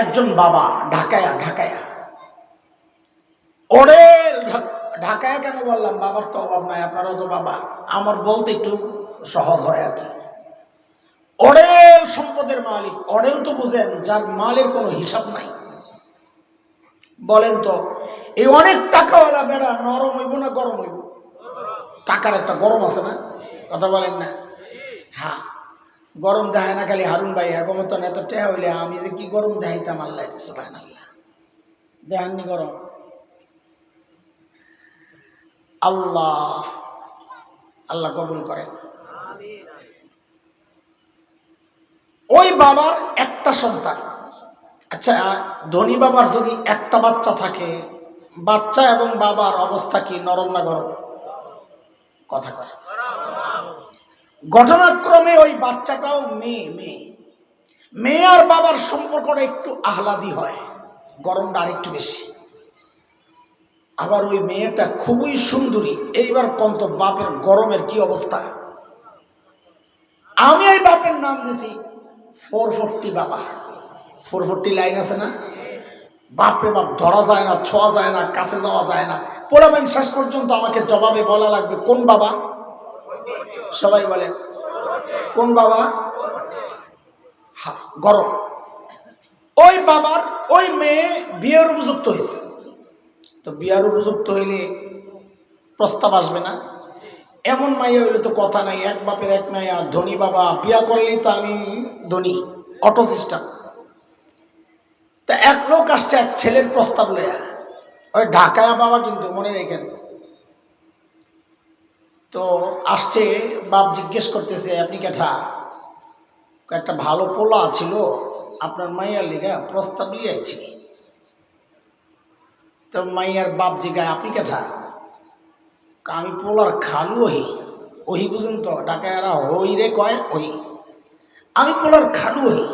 একজন বাবা ঢাকায়া ঢাকায়া। ওরেল ঢা- ঢাকায়া কেন বললাম? বাবার তো অভাব নাই, আপনারও তো বাবা। আমার বলতে একটু সহজ হয় আর কি। সম্পদের মালিক অডেল তো বুঝেন, যার মালের কোনো হিসাব নাই। বলেন তো, এই অনেক টাকাওয়ালা বেড়া নরম হইব না গরম হইব? টাকার একটা গরম আছে না? কথা বলেন না? হ্যাঁ। গরম দেখায় না, খালি হারুন ভাই একমত এত টেয়া হইলে আমি যে কি গরম দেখাইতাম আল্লাহ সুবাহ আল্লাহ দেখাননি গরম? আল্লাহ আল্লাহ কবুল করেন। ওই বাবার একটা সন্তান। আচ্ছা ধনী বাবার যদি একটা বাচ্চা থাকে, বাচ্চা এবং বাবার অবস্থা কি নরম না গরম? কথা কয়। ঘটনাক্রমে ওই বাচ্চাটাও মেয়ে মেয়ে। মেয়ে আর বাবার সম্পর্কটা একটু আহ্লাদি হয়, গরমটা আরেকটু বেশি। আবার ওই মেয়েটা খুবই সুন্দরী, এইবার কন্ত বাপের গরমের কি অবস্থা? আমি ওই বাপের নাম দিছি ফোর ফোরটি বাবা। ফোর ফোরটি লাইন আছে না? বাপরে বাপ, ধরা যায় না, ছোঁয়া যায় না, কাছে যাওয়া যায় না। পোলাবেন শেষ পর্যন্ত আমাকে জবাবে বলা লাগবে, কোন বাবা? সবাই বলেন, কোন বাবা? গরম। ওই বাবার, ওই মেয়ে বিয়ের উপযুক্ত হয়েছে তো বিয়ার উপযুক্ত হইলে প্রস্তাব আসবে না? এমন মাইয়া হইলে তো কথা নাই, এক বাপের এক মাইয়া। ধনী বাবা, বিয়া করলেই তো আমি ধনী অটো সিস্টেম তা এক লোক আসছে, এক ছেলের প্রস্তাব লয়া ওই ঢাকায় বাবা কিন্তু মনে রেখেন তো আসছে, বাপ জিজ্ঞেস করতেছে, আপনি কেঠা? একটা ভালো পোলা ছিল, আপনার মাইয়ার লিগা প্রস্তাব লিয়ে আইছি তো মাইয়ার বাপ জিগায় আপনি কেঠা? আমি পোলার খালু ওহি। ওহি বুঝুন তো ডাকায়ারা হই রে কয়, ওই। আমি পোলার খালু ওহি।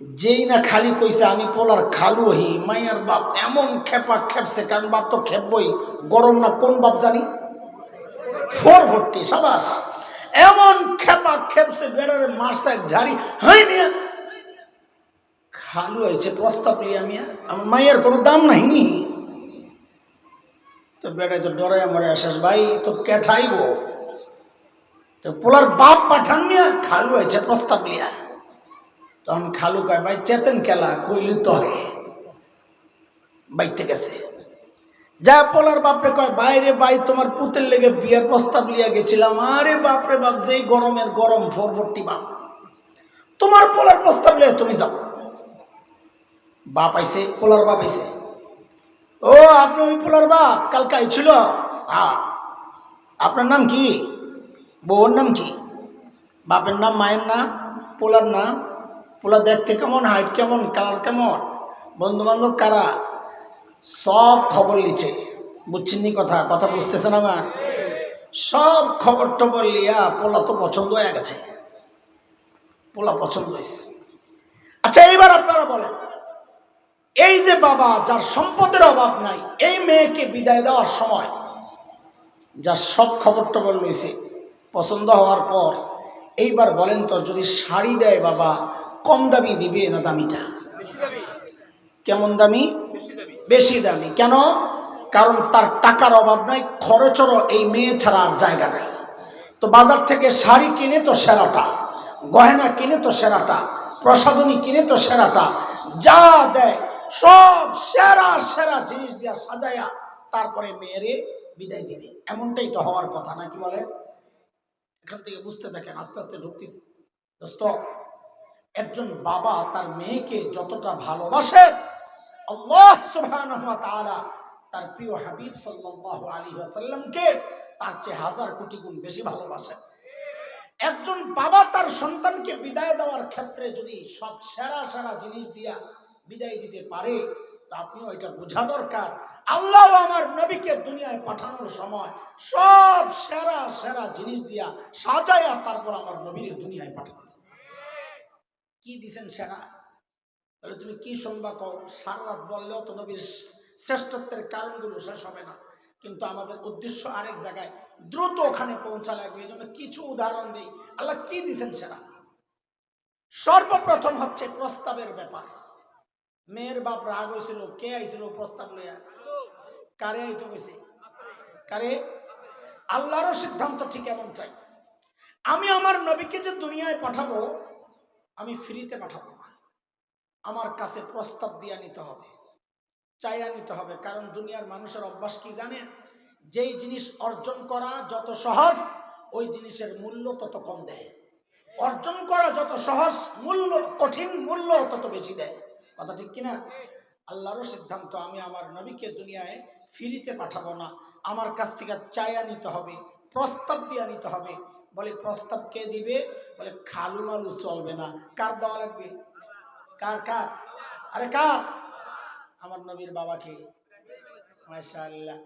যেই না খালি কইছে, আমি পোলার খালু ওহি। মাইয়ার বাপ এমন খেপা খেপছে, কারণ বাপ তো খেপবই। গরম না কোন বাপ জানি? ফোর ভর্তি সাবাস। এমন খেপা খেপসে বেড়ারে মারছে এক ঝাড়ি, হাই মিয়া, খালু হয়েছে, প্রস্তাব লিয়া মিয়া আমার মায়ের কোনো দাম নাই নি। তো বেড়ায় তো ডরে মরে আসাস ভাই, তো কেঠাইব। তো পোলার বাপ পাঠান মিয়া, খালু হয়েছে, প্রস্তাব লিয়া তখন খালু কয়, ভাই, চেতেন খেলা কইলি তো বাইতে গেছে। যা পোলার বাপরে কয়, বাইরে ভাই, তোমার পুতের লেগে বিয়ের প্রস্তাব লিয়া গেছিলাম। আরে বাপরে বাপ, যেই গরমের গরম ফোর ফোরটি বাপ। তোমার পোলার প্রস্তাব লিয়া তুমি যাও। বাপ আইছে, পোলার বাপ আইছে। ও, আপনি ওই পোলার বাপ, কালকে আইছিল? আপনার নাম কি? বউর নাম কি? বাপের নাম, মায়ের নাম, পোলার নাম, পোলা দেখতে কেমন, হাইট কেমন, কালার কেমন বন্ধু বান্ধব কারা? সব খবর লিছে। বুঝছেন নি কথা? কথা বুঝতেছেন আমার? সব খবর টবর লিয়া পোলা তো পছন্দ হয়ে গেছে। পোলা পছন্দ হয়েছে। আচ্ছা এইবার আপনারা বলেন এই যে বাবা যার সম্পদের অভাব নাই এই মেয়েকে বিদায় দেওয়ার সময় যার সব খবর টবর লইছে পছন্দ হওয়ার পর এইবার বলেন তো যদি শাড়ি দেয় বাবা কম দামি দিবে না দামিটা? কেমন দামি? বেশি দামি। কেন? কারণ তার টাকার অভাব নাই, খরচেরও এই মেয়ে ছাড়া আর জায়গা নাই। তো বাজার থেকে শাড়ি কিনে তো সেরাটা, গয়না কিনে তো সেরাটা, প্রসাধনী কিনে তো সেরাটা, যা দেয়, সব সেরা সেরা জিনিস দিয়া সাজায়া তারপরে মেয়েরে বিদায় দিবে। এমনটাই তো হওয়ার কথা নাকি বলে? এখান থেকে বুঝতে দেখেন, আস্তে আস্তে ঢুকতেছি। দোস্ত, একজন বাবা তার মেয়েকে যতটা ভালোবাসে আল্লাহ তার প্রিয় হাবিব সাল্লাল্লাহু আলাইহি তার চেয়ে হাজার কোটি গুণ বেশি ভালোবাসে। একজন বাবা তার সন্তানকে বিদায় দেওয়ার ক্ষেত্রে যদি সব সেরা সেরা জিনিস দিয়া বিদায় দিতে পারে, তা আপনিও এটা বোঝা দরকার। আল্লাহ আমার নবীকে দুনিয়ায় পাঠানোর সময় সব সেরা সেরা জিনিস দিয়া সাজায়া তারপর আমার নবীর দুনিয়ায় পাঠানো কি দিছেন সেরা? তাহলে তুমি কি শুনবা কও? সারা রাত বললেও তো নবীর শ্রেষ্ঠত্বের কারণগুলো শেষ হবে না। কিন্তু আমাদের উদ্দেশ্য আরেক জায়গায় দ্রুত ওখানে পৌঁছা লাগবে। এই জন্য কিছু উদাহরণ দিই। আল্লাহ কি দিছেন সেরা সর্বপ্রথম হচ্ছে প্রস্তাবের ব্যাপার। মেয়ের বাপ রাগ হয়েছিল। কে আইছিল প্রস্তাব লইয়া? কারে আইতে কইছে কারে? আল্লাহরও সিদ্ধান্ত ঠিক এমন চাই। আমি আমার নবীকে যে দুনিয়ায় পাঠাবো, আমি ফ্রিতে পাঠাবো। আমার কাছে প্রস্তাব দিয়ে নিতে হবে, চাইয়া নিতে হবে। কারণ দুনিয়ার মানুষের অভ্যাস কি জানে? যেই জিনিস অর্জন করা যত সহজ, ওই জিনিসের মূল্য তত কম দেয়। অর্জন করা যত সহজ, মূল্য, কঠিন মূল্য তত বেশি দেয়। কথা ঠিক কিনা? আল্লাহরও সিদ্ধান্ত, আমি আমার নবীকে দুনিয়ায় ফিরিতে পাঠাবো না। আমার কাছ থেকে চাইয়া নিতে হবে, প্রস্তাব দিয়ে নিতে হবে। বলে, প্রস্তাব কে দিবে? বলে, খালু মালু চলবে না। কার দেওয়া লাগবে? কার কার? আরে কার? আমার নবীর বাবাকে। মাশাআল্লাহ।